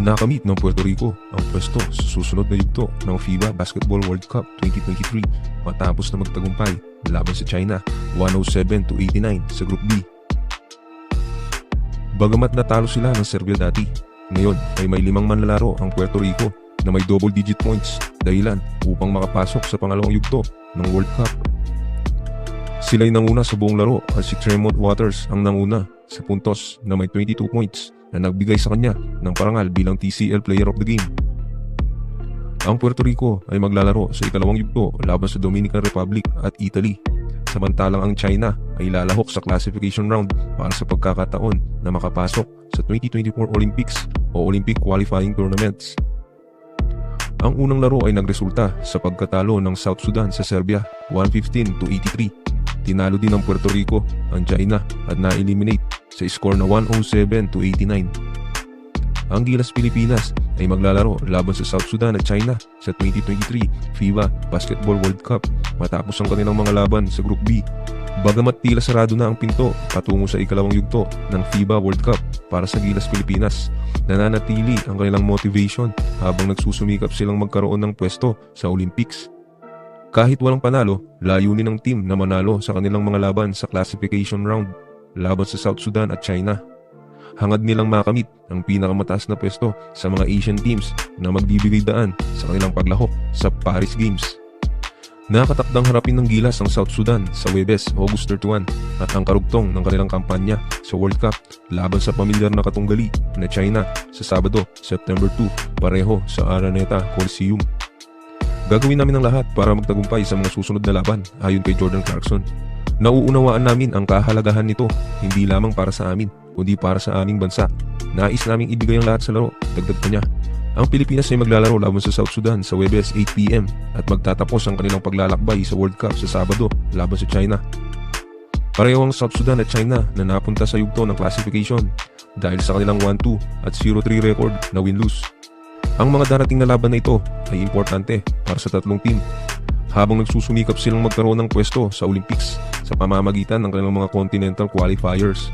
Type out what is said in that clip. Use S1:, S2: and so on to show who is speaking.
S1: Nakamit ng Puerto Rico ang pwesto sa susunod na yugto ng FIBA Basketball World Cup 2023 matapos na magtagumpay laban sa China 107 to 89 sa Group B. Bagamat natalo sila ng Serbia dati, ngayon ay may limang manlalaro ang Puerto Rico na may double digit points dahilan upang makapasok sa pangalawang yugto ng World Cup. Sila'y nanguna sa buong laro at si Tremont Waters ang nanguna sa puntos na may 22 points na nagbigay sa kanya ng parangal bilang TCL Player of the Game. Ang Puerto Rico ay maglalaro sa ikalawang yugto laban sa Dominican Republic at Italy. Samantalang ang China ay lalahok sa classification round para sa pagkakataon na makapasok sa 2024 Olympics o Olympic Qualifying Tournaments. Ang unang laro ay nagresulta sa pagkatalo ng South Sudan sa Serbia 115 to 83. Tinalo din ng Puerto Rico ang China at na-eliminate sa score na 107 to 89. Ang Gilas Pilipinas ay maglalaro laban sa South Sudan at China sa 2023 FIBA Basketball World Cup matapos ang kanilang mga laban sa Group B. Bagamat tila sarado na ang pinto patungo sa ikalawang yugto ng FIBA World Cup para sa Gilas Pilipinas, nananatili ang kanilang motivation habang nagsusumikap silang magkaroon ng pwesto sa Olympics. Kahit walang panalo, layunin ng team na manalo sa kanilang mga laban sa classification round laban sa South Sudan at China. Hangad nilang makamit ang pinakamataas na pwesto sa mga Asian teams na magbibigay daan sa kanilang paglahok sa Paris Games. Nakatakdang harapin ng gilas ang South Sudan sa Webes, August 31 at ang karugtong ng kanilang kampanya sa World Cup laban sa pamilyar na katunggali na China sa Sabado, September 2 pareho sa Araneta Coliseum. Gagawin namin ang lahat para magtagumpay sa mga susunod na laban ayon kay Jordan Clarkson. Nauunawaan namin ang kahalagahan nito hindi lamang para sa amin kundi para sa aming bansa. Nais naming ibigay ang lahat sa laro, dagdag pa niya. Ang Pilipinas ay maglalaro laban sa South Sudan sa Webes 8pm at magtatapos ang kanilang paglalakbay sa World Cup sa Sabado laban sa China. Pareho ang South Sudan at China na napunta sa yugto ng classification dahil sa kanilang 1-2 at 0-3 record na win-lose. Ang mga darating na laban na ito ay importante para sa tatlong team habang nagsusumikap silang magkaroon ng pwesto sa Olympics sa pamamagitan ng kanilang mga continental qualifiers.